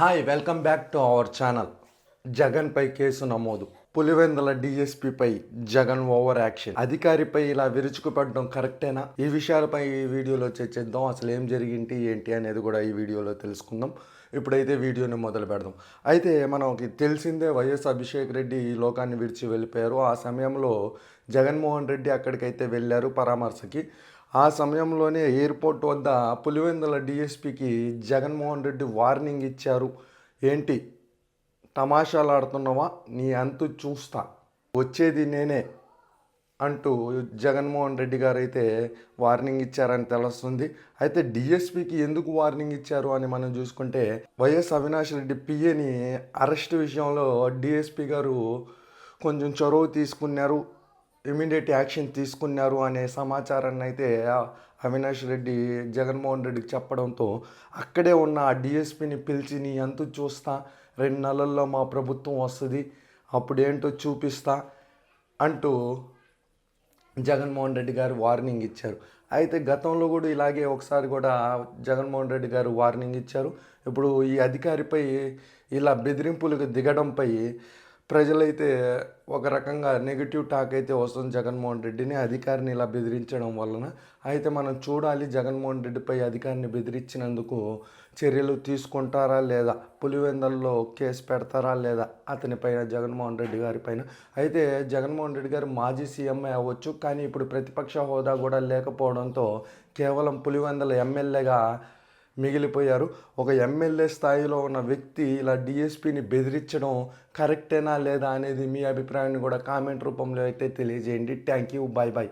Hi welcome back to our channel. జగన్పై కేసు నమోదు. పులివెందుల డిఎస్పీపై జగన్ ఓవర్ యాక్షన్. అధికారిపై ఇలా విరుచుకుపడడం కరెక్టేనా? ఈ విషయాలపై ఈ వీడియోలో చర్చిద్దాం. అసలు ఏం జరిగింది ఏంటి అనేది కూడా ఈ వీడియోలో తెలుసుకుందాం. ఇప్పుడైతే వీడియోని మొదలు పెడదాం. అయితే మనకి తెలిసిందే వైఎస్ అభిషేక్ రెడ్డి ఈ లోకాన్ని విడిచి వెళ్ళిపోయారు. ఆ సమయంలో జగన్మోహన్ రెడ్డి అక్కడికైతే వెళ్ళారు పరామర్శకి. ఆ సమయంలోనే ఎయిర్పోర్ట్ వద్ద పులివెందుల డిఎస్పికి జగన్మోహన్ రెడ్డి వార్నింగ్ ఇచ్చారు. ఏంటి? తమాషాలు ఆడుతున్నావా? నీ అంతు చూస్తా. వచ్చేది నేనే అంటూ జగన్మోహన్ రెడ్డి గారు అయితే వార్నింగ్ ఇచ్చారని తెలుస్తుంది. అయితే డిఎస్పికి ఎందుకు వార్నింగ్ ఇచ్చారు అని మనం చూసుకుంటే వైఎస్ అవినాష్ రెడ్డి పిఏని అరెస్ట్ విషయంలో డిఎస్పి గారు కొంచెం చొరవ తీసుకున్నారు. ఇమీడియట్ యాక్షన్ తీసుకున్నారు అనే సమాచారాన్ని అయితే అవినాష్ రెడ్డి జగన్మోహన్ రెడ్డికి చెప్పడంతో అక్కడే ఉన్న ఆ డిఎస్పిని పిలిచి నీ అంతు చూస్తా రెండు నెలల్లో మా ప్రభుత్వం వస్తుంది అప్పుడేంటో చూపిస్తా అంటూ జగన్మోహన్ రెడ్డి గారు వార్నింగ్ ఇచ్చారు. అయితే గతంలో కూడా ఇలాగే ఒకసారి కూడా జగన్మోహన్ రెడ్డి గారు వార్నింగ్ ఇచ్చారు. ఇప్పుడు ఈ అధికారిపై ఇలా బెదిరింపులకు దిగడంపై ప్రజలైతే ఒక రకంగా నెగిటివ్ టాక్ అయితే వస్తుంది జగన్మోహన్ రెడ్డిని అధికారిని ఇలా బెదిరించడం వలన. అయితే మనం చూడాలి జగన్మోహన్ రెడ్డిపై అధికారిని బెదిరించినందుకు చర్యలు తీసుకుంటారా లేదా? పులివెందల్లో కేసు పెడతారా లేదా? అతనిపైన జగన్మోహన్ రెడ్డి గారి పైన. అయితే జగన్మోహన్ రెడ్డి గారు మాజీ సీఎంఏ అవ్వచ్చు కానీ ఇప్పుడు ప్రతిపక్ష హోదా కూడా లేకపోవడంతో కేవలం పులివెందల ఎమ్మెల్యేగా మిగిలిపోయారు. ఒక ఎమ్మెల్యే స్థాయిలో ఉన్న వ్యక్తి ఇలా డిఎస్పిని బెదిరించడం కరెక్టేనా లేదా అనేది మీ అభిప్రాయాన్ని కూడా కామెంట్ రూపంలో అయితే తెలియజేయండి. Thank you bye bye